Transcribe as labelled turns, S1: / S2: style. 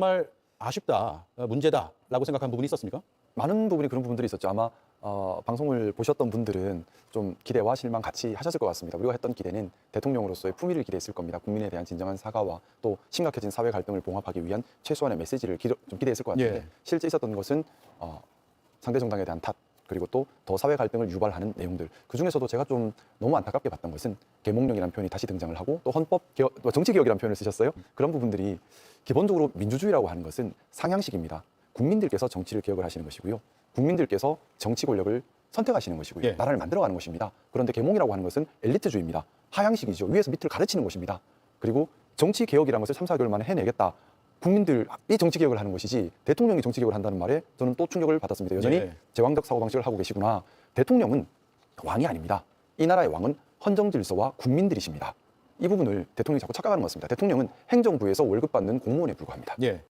S1: 정말 아쉽다, 어, 문제다라고 생각한 부분이 있었습니까?
S2: 많은 부분이 그런 부분들이 있었죠. 아마 어, 방송을 보셨던 분들은 좀 기대와 실망 같이 하셨을 것 같습니다. 우리가 했던 기대는 대통령으로서의 품위를 기대했을 겁니다. 국민에 대한 진정한 사과와 또 심각해진 사회 갈등을 봉합하기 위한 최소한의 메시지를 기도, 좀 기대했을 것 같은데
S1: 예.
S2: 실제 있었던 것은 어, 상대 정당에 대한 탓 그리고 또 더 사회 갈등을 유발하는 내용들 그 중에서도 제가 좀 너무 안타깝게 봤던 것은 계몽령이라는 표현이 다시 등장을 하고 또 헌법 개혁, 또 정치 개혁이라는 표현을 쓰셨어요. 그런 부분들이 기본적으로 민주주의라고 하는 것은 상향식입니다. 국민들께서 정치를 개혁을 하시는 것이고요. 국민들께서 정치 권력을 선택하시는 것이고요.
S1: 예.
S2: 나라를 만들어가는 것입니다. 그런데 계몽이라고 하는 것은 엘리트주의입니다. 하향식이죠. 위에서 밑을 가르치는 것입니다. 그리고 정치 개혁이라는 것을 3, 4개월 만에 해내겠다. 국민들이 정치 개혁을 하는 것이지 대통령이 정치 개혁을 한다는 말에 저는 또 충격을 받았습니다. 여전히
S1: 예.
S2: 제왕적 사고 방식을 하고 계시구나. 대통령은 왕이 아닙니다. 이 나라의 왕은 헌정 질서와 국민들이십니다. 이 부분을 대통령이 자꾸 착각하는 것 같습니다. 대통령은 행정부에서 월급 받는 공무원에 불과합니다.
S1: 예.